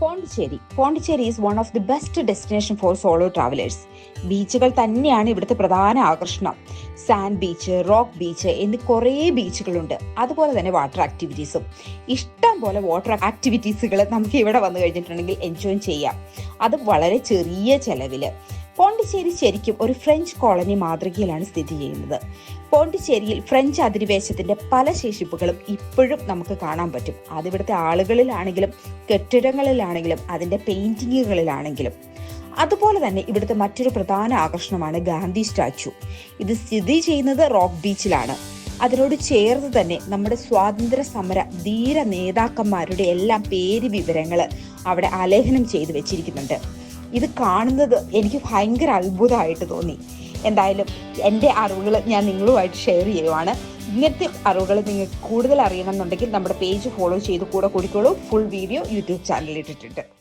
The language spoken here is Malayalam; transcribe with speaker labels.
Speaker 1: Pondicherry. Pondicherry is one of the best destination for solo travellers ബീച്ചുകൾ തന്നെയാണ് ഇവിടുത്തെ പ്രധാന ആകർഷണം. സാൻഡ് ബീച്ച് റോക്ക് ബീച്ച് എന്നീ കുറേ ബീച്ചുകളുണ്ട്. അതുപോലെ തന്നെ വാട്ടർ ആക്ടിവിറ്റീസും ഇഷ്ടം പോലെ വാട്ടർ ആക്ടിവിറ്റീസുകൾ നമുക്ക് ഇവിടെ വന്നു കഴിഞ്ഞിട്ടുണ്ടെങ്കിൽ എൻജോയ് ചെയ്യാം. അത് വളരെ ചെറിയ ചെലവിൽ. പോണ്ടിച്ചേരി ശരിക്കും ഒരു ഫ്രഞ്ച് കോളനി മാതൃകയിലാണ് സ്ഥിതി ചെയ്യുന്നത്. പോണ്ടിച്ചേരിയിൽ ഫ്രഞ്ച് അധിനിവേശത്തിന്റെ പല ശേഷിപ്പുകളും ഇപ്പോഴും നമുക്ക് കാണാൻ പറ്റും. അതിവിടുത്തെ ആളുകളിലാണെങ്കിലും കെട്ടിടങ്ങളിലാണെങ്കിലും അതിന്റെ പെയിന്റിങ്ങുകളിലാണെങ്കിലും. അതുപോലെ തന്നെ ഇവിടുത്തെ മറ്റൊരു പ്രധാന ആകർഷണമാണ് ഗാന്ധി സ്റ്റാച്ചു. ഇത് സ്ഥിതി ചെയ്യുന്നത് റോക്ക് ബീച്ചിലാണ്. അതിനോട് ചേർന്ന് തന്നെ നമ്മുടെ സ്വാതന്ത്ര്യ സമര ധീര നേതാക്കന്മാരുടെ എല്ലാം പേര് വിവരങ്ങൾ അവിടെ ആലേഖനം ചെയ്തു വെച്ചിരിക്കുന്നുണ്ട്. ഇത് കാണുന്നത് എനിക്ക് ഭയങ്കര അത്ഭുതമായിട്ട് തോന്നി. എന്തായാലും എന്റെ അറിവുകൾ ഞാൻ നിങ്ങളുമായിട്ട് ഷെയർ ചെയ്യുവാണ്. ഇങ്ങനത്തെ അറിവുകൾ നിങ്ങൾക്ക് കൂടുതൽ അറിയണമെന്നുണ്ടെങ്കിൽ നമ്മുടെ പേജ് ഫോളോ ചെയ്ത് കൂടെ കൂടിക്കോളൂ. ഫുൾ വീഡിയോ യൂട്യൂബ് ചാനലിൽ ഇട്ടിട്ടുണ്ട്.